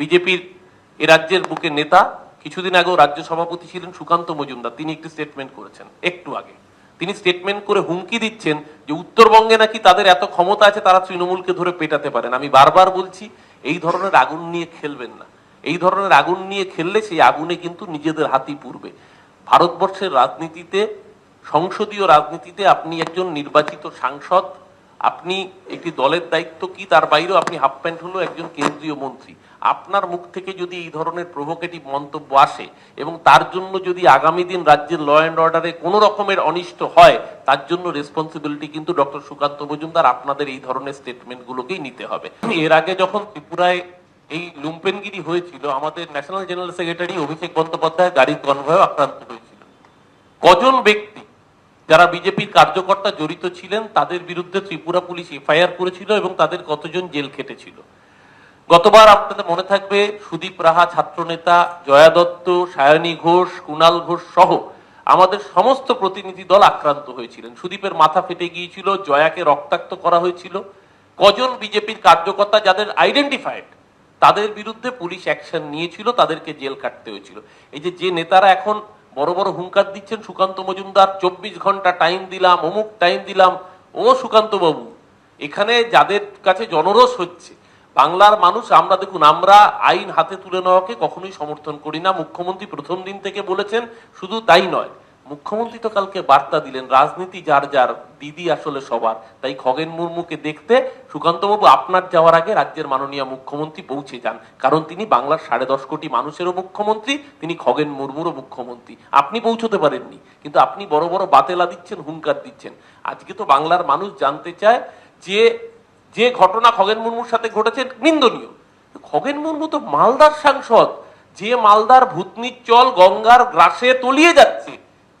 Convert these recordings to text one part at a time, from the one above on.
বিজেপির এ রাজ্যের বুকে নেতা, কিছুদিন আগেও রাজ্য সভাপতি ছিলেন সুকান্ত মজুমদার। তিনি একটি স্টেটমেন্ট করেছেন, একটু আগে। তিনি স্টেটমেন্ট করে হুমকি দিচ্ছেন যে উত্তরবঙ্গে নাকি তাদের এত ক্ষমতা আছে, তারা তৃণমূলকে ধরে পেটাতে পারেন। আমি বারবার বলছি, এই ধরনের আগুন নিয়ে খেলবেন না। এই ধরনের আগুন নিয়ে খেললে সেই আগুনে কিন্তু নিজেদের হাতি পুড়বে। ভারতবর্ষের রাজনীতিতে, সংসদীয় রাজনীতিতে আপনি একজন নির্বাচিত সাংসদ আপনি একটি দলের দায়িত্ব কি? তার বাইরেও আপনি হাফ প্যান্ট হলো একজন কেন্দ্রীয় মন্ত্রী। আপনার মুখ থেকে যদি এই ধরনের প্রভোকেটিভ মন্তব্য আসে এবং তার জন্য যদি আগামী দিন রাজ্যের ল অ্যান্ড অর্ডারে কোনো রকমের অনিষ্ট হয়, তার জন্য রেসপন্সিবিলিটি কিন্তু ডক্টর সুকান্ত মজুমদার আপনাদের এই ধরনের স্টেটমেন্টগুলোকেই নিতে হবে। এর আগে যখন ত্রিপুরায় এই লুম্পেনগিরি হয়েছিল, আমাদের national general secretary Abhishek Bandyopadhyay গাড়ির কনভয়ে আক্রান্ত হয়েছিল। কজন ব্যক্তি যারা বিজেপির কার্যকর্তা জড়িত ছিলেন, তাদের বিরুদ্ধে ত্রিপুরা পুলিশ এফআইআর করেছিল এবং তাদের কতজন জেল খেটেছিল। গতবার আপনাদের মনে থাকবে, সুদীপ রাহা, ছাত্রনেতা, জয়া দত্ত, সায়নী ঘোষ কুণাল ঘোষ সহ আমাদের সমস্ত প্রতিনিধি দল আক্রান্ত হয়েছিলেন। সুদীপের মাথা ফেটে গিয়েছিল, জয়াকে রক্তাক্ত করা হয়েছিল। কজন বিজেপির কার্যকর্তা যাদের আইডেন্টিফাইড তাদের বিরুদ্ধে পুলিশ অ্যাকশন নিয়েছিল, তাদেরকে জেল কাটতে হয়েছিল। এই যে যে নেতারা এখন বড় বড় হুঙ্কার দিচ্ছেন সুকান্ত মজুমদার, চব্বিশ ঘণ্টা টাইম দিলাম, অমুক টাইম দিলাম। ও সুকান্ত বাবু, এখানে যাদের কাছে জনরোষ হচ্ছে, বাংলার মানুষ, আমরা দেখুন, আমরা আইন হাতে তুলে নেওয়াকে কখনোই সমর্থন করি না। মুখ্যমন্ত্রী প্রথম দিন থেকে বলেছেন, শুধু তাই নয় মুখ্যমন্ত্রী তো কালকে বার্তা দিলেন, রাজনীতি যার যার, দিদি আসলে সবার। তাই খগেন মুর্মুকে দেখতে সুকান্তবাবু আপনার যাওয়ার আগে রাজ্যের মাননীয় মুখ্যমন্ত্রী পৌঁছে যান। কারণ তিনি বাংলার সাড়ে দশ কোটি মানুষেরও মুখ্যমন্ত্রী, তিনি খগেন মুর্মুরও মুখ্যমন্ত্রী। আপনি পৌঁছতে পারেননি, কিন্তু আপনি বড় বড় বাতেলা দিচ্ছেন, হুঙ্কার দিচ্ছেন। আজকে তো বাংলার মানুষ জানতে চায় যে যে ঘটনা খগেন মুর্মুর সাথে ঘটেছে, নিন্দনীয়। খগেন মুর্মু তো মালদার সাংসদ, যে মালদার ভূতনির চল গঙ্গার গ্রাসে তলিয়ে যাচ্ছে।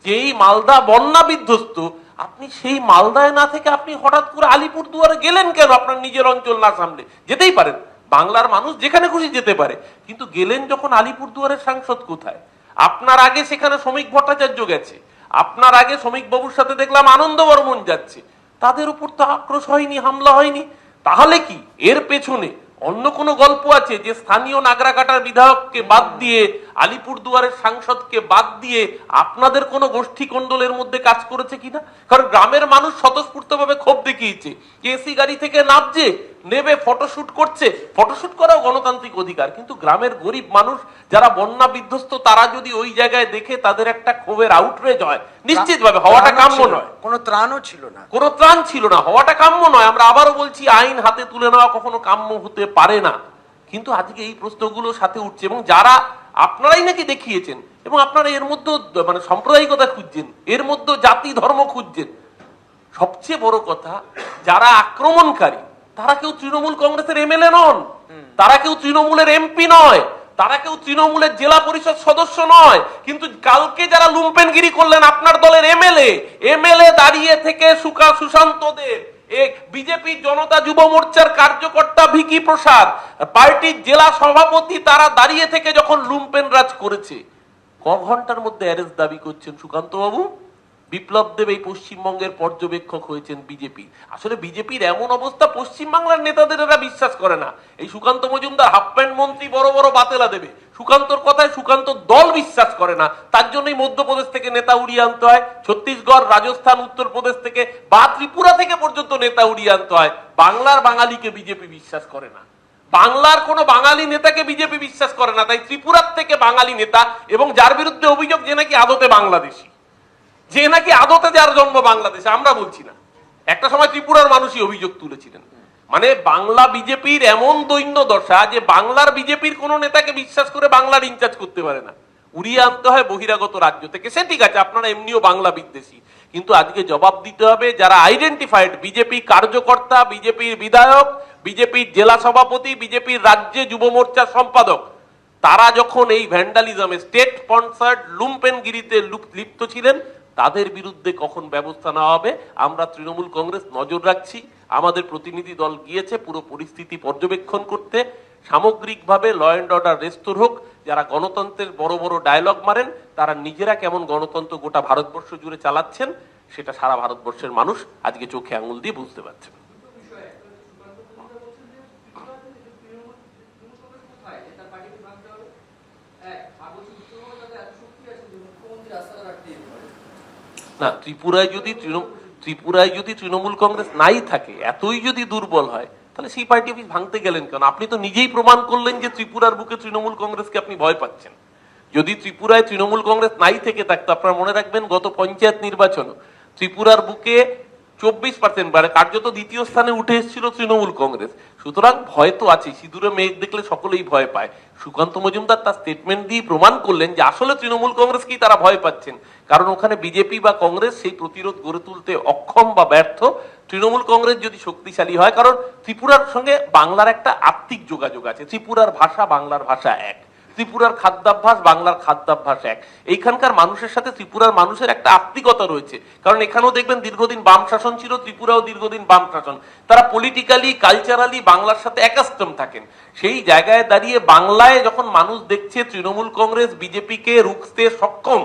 যেই মালদা বন্যা বিধ্বস্ত, আপনি সেই মালদায় না থেকে আপনি হঠাৎ করে আলিপুর দুয়ারে গেলেন কেন আপনার নিজের অঞ্চল না সামনে যেতেই পারেন। বাংলার মানুষ যেখানে খুশি যেতে পারে। কিন্তু গেলেন যখন আলিপুর দুয়ারের সাংসদ কোথায়? আপনার আগে সেখানে শ্রমিক ভট্টাচার্য গেছে। আপনার আগে শ্রমিক বাবুর সাথে দেখলাম আনন্দ বর্মন যাচ্ছে। তাদের উপর তো আক্রোশ হয়নি, হামলা হয়নি। তাহলে কি? এর পেছনে অন্য কোনো গল্প আছে যে স্থানীয় নাগরাকাটার বিধায়ককে বাদ দিয়ে আলিপুর দুয়ারের সাংসদকে বাদ দিয়ে আপনাদের কোনো গোষ্ঠী কণ্ডলের মধ্যে কাজ করেছে কিনা? কারণ গ্রামের মানুষ স্বতঃস্ফূর্তভাবে ক্ষোভ দেখিয়েছে। এসি গাড়ি থেকে নামছে নেবে ফটোশুট করছে। ফটোশুট করাও গণতান্ত্রিক অধিকার। কিন্তু গ্রামের গরিব মানুষ যারা বন্যা বিধ্বস্ত তারা যদি ওই জায়গায় দেখে তাদের একটা ক্ষোভের আউটরেজ হয় নিশ্চিতভাবে হওয়াটা কাম্য নয়। কোনো ত্রাণও ছিল না। কোনো ত্রাণ ছিল না হওয়াটা কাম্য নয়। আমরা আবারও বলছি আইন হাতে তুলে নেওয়া কখনো কাম্য হতে পারে না। কিন্তু আজকে এই প্রশ্নগুলো সাথে উঠছে এবং যারা আপনারাই নাকি দেখিয়েছেন এবং আপনারা এর মধ্যে মানে সাম্প্রদায়িকতা খুঁজছেন এর মধ্যে জাতি ধর্ম খুঁজছেন। সবচেয়ে বড় কথা যারা আক্রমণকারী তারা কেউ তৃণমূল কংগ্রেসের এমএলএ নন। তারা কেউ তৃণমূলের এমপি নয়। তারা কেউ তৃণমূলের জেলা পরিষদ সদস্য নয়। কিন্তু কালকে যারা লুম্পেনগিরি করলেন আপনার দলের এমএলএ এমএলএ দাঁড়িয়ে থেকে সুকা সুশান্ত দেব বিজেপি জনতা যুব মোর্চার কার্যকর্তা ভিকি প্রসাদ, পার্টির জেলা সভাপতি তারা দাঁড়িয়ে থেকে যখন লুম্পেন রাজ করেছে, ক ঘণ্টার মধ্যে অ্যারেস্ট দাবি করছেন সুকান্ত বাবু বিপ্লব দেব এই পশ্চিমবঙ্গের পর্যবেক্ষক হয়েছেন বিজেপি। আসলে বিজেপির এমন অবস্থা পশ্চিমবাংলার নেতাদের এরা বিশ্বাস করে না। এই সুকান্ত মজুমদার হাফ প্যান্ট মন্ত্রী বড় বড় বাতেলা দেবে। সুকান্তর কথায় সুকান্ত দল বিশ্বাস করে না। তার জন্যই মধ্যপ্রদেশ থেকে নেতা উড়িয়ে আনতে হয়। ছত্তিশগড়, রাজস্থান, উত্তরপ্রদেশ থেকে বা ত্রিপুরা থেকে পর্যন্ত নেতা উড়িয়ে আনতে হয়। বাংলার বাঙালিকে বিজেপি বিশ্বাস করে না। বাংলার কোনো বাঙালি নেতাকে বিজেপি বিশ্বাস করে না। তাই ত্রিপুরার থেকে বাঙালি নেতা এবং যার বিরুদ্ধে অভিযোগ যে নাকি আদতে বাংলাদেশি। যে নাকি আদতে যার জন্ম বাংলাদেশে, আমরা বলছি না। একটা সময় ত্রিপুরার মানুষই অভিযোগ তুলেছিলেন। মানে বাংলা বিজেপির এমন দৈন্য দশা যে বাংলার বিজেপির কোন নেতাকে বিশ্বাস করে বাংলার ইনচার্জ করতে পারে না। উড়িয়ে আনতে হয় বহিরাগত রাজ্য থেকে। সে ঠিক আছে, আপনারা এমনিও বাংলা বিদ্বেষী। কিন্তু আজকে জবাব দিতে হবে যারা আইডেন্টিফাইড বিজেপি কার্যকর্তা, বিজেপির বিধায়ক, বিজেপির জেলা সভাপতি, বিজেপির রাজ্যে যুব মোর্চার সম্পাদক। তারা যখন এই ভ্যান্ডালিজমে স্টেট স্পন্সার্ড লুম্পেনগিরিতে লুপ- লিপ্ত ছিলেন, তাদের বিরুদ্ধে কখন ব্যবস্থা নেওয়া হবে? আমরা তৃণমূল কংগ্রেস নজর রাখছি। আমাদের প্রতিনিধি দল গিয়েছে, পুরো পরিস্থিতি পর্যবেক্ষণ করতে। সামগ্রিকভাবে ল অ্যান্ড অর্ডার রেস্তোর হোক, যারা গণতন্ত্রের বড় বড় ডায়লগ মারেন, তারা নিজেরা কেমন গণতন্ত্র গোটা ভারতবর্ষ জুড়ে চালাচ্ছেন, সেটা সারা ভারতবর্ষের মানুষ আজকে চোখে আঙুল দিয়ে বুঝতে পারছেন না, ত্রিপুরায় যদি তৃণ- ত্রিপুরায় যদি তৃণমূল কংগ্রেস নাই থাকে, এতই যদি দুর্বল হয়, তাহলে সেই পার্টি আপনি ভাঙতে গেলেন কেন? আপনি তো নিজেই প্রমাণ করলেন যে ত্রিপুরার বুকে তৃণমূল কংগ্রেসকে আপনি ভয় পাচ্ছেন। যদি ত্রিপুরায় তৃণমূল কংগ্রেস নাই থেকে থাকতো, আপনারা মনে রাখবেন, গত পঞ্চায়েত নির্বাচন ত্রিপুরার বুকে চব্বিশ পার্সেন্ট বারে কার্যত দ্বিতীয় স্থানে উঠে এসেছিল তৃণমূল কংগ্রেস। সুতরাং ভয় তো আছে সিঁদুরে মেঘ দেখলে সকলেই ভয় পায়। সুকান্ত মজুমদার তার স্টেটমেন্ট দিয়ে প্রমাণ করলেন যে আসলে তৃণমূল কংগ্রেসকেই তারা ভয় পাচ্ছেন। কারণ ওখানে বিজেপি বা কংগ্রেস সেই প্রতিরোধ গড়ে তুলতে অক্ষম বা ব্যর্থ। তৃণমূল কংগ্রেস যদি শক্তিশালী হয়, কারণ ত্রিপুরার সঙ্গে বাংলার একটা আত্মিক যোগাযোগ আছে। ত্রিপুরার ভাষা বাংলার ভাষা এক। ত্রিপুরার খাদ্যাভ্যাস, বাংলার খাদ্যাভ্যাস এক। এইখানকার মানুষের সাথে ত্রিপুরার মানুষের একটা আত্মিকতা রয়েছে। কারণ এখানেও দেখবেন দীর্ঘদিন বাম শাসন ছিল, ত্রিপুরাও দীর্ঘদিন বাম শাসন। তারা পলিটিক্যালি কালচারালি বাংলার সাথে একাস্টম থাকেন। সেই জায়গায় দাঁড়িয়ে বাংলায় যখন মানুষ দেখছে তৃণমূল কংগ্রেস, বিজেপিকে রুখতে সক্ষম,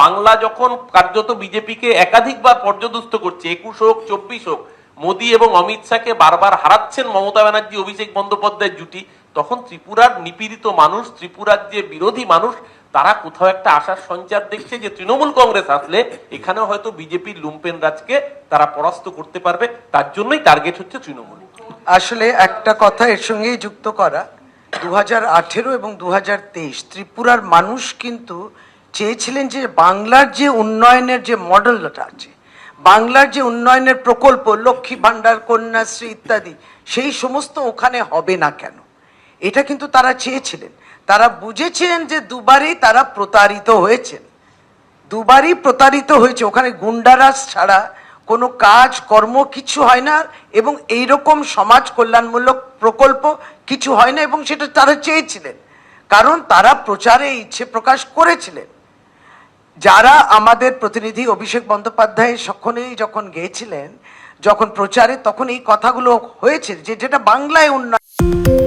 বাংলা যখন কার্যত বিজেপিকে একাধিকবার পর্যদস্ত করছে, একুশ হোক, চব্বিশ হোক, মোদী এবং অমিত শাহকে বারবার হারাচ্ছেন মমতা ব্যানার্জি, অভিষেক বন্দ্যোপাধ্যায়ের জুটি। তখন ত্রিপুরার নিপীড়িত মানুষ, ত্রিপুরার যে বিরোধী মানুষ, তারা কোথাও একটা আশার সঞ্চার দেখছে যে তৃণমূল কংগ্রেস আসলে এখানেও হয়তো বিজেপির লুম্পেন রাজকে তারা পরাস্ত করতে পারবে। তার জন্যই টার্গেট হচ্ছে তৃণমূল। আসলে একটা কথা এর সঙ্গেই যুক্ত করা দু আঠেরো এবং দু ত্রিপুরার মানুষ কিন্তু চেয়েছিলেন যে বাংলার যে উন্নয়নের যে মডেলটা আছে, বাংলার যে উন্নয়নের প্রকল্প, লক্ষ্মী ভাণ্ডার কন্যাশ্রী ইত্যাদি, সেই সমস্ত ওখানে হবে না কেন? এটা কিন্তু তারা চেয়েছিলেন। তারা বুঝেছেন যে দুবারই তারা প্রতারিত হয়েছেন। দুবারই প্রতারিত হয়েছে। ওখানে গুন্ডারাজ ছাড়া কোনো কাজ, কর্ম কিছু হয় না এবং এই রকম সমাজ কল্যাণমূলক প্রকল্প কিছু হয় না এবং সেটা তারা চেয়েছিলেন। কারণ তারা প্রচারে ইচ্ছে প্রকাশ করেছিলেন। যারা আমাদের প্রতিনিধি অভিষেক বন্দ্যোপাধ্যায় সক্ষণেই যখন গিয়েছিলেন যখন প্রচারে, তখন এই কথাগুলো হয়েছে যে যেটা বাংলায় উন্নয়ন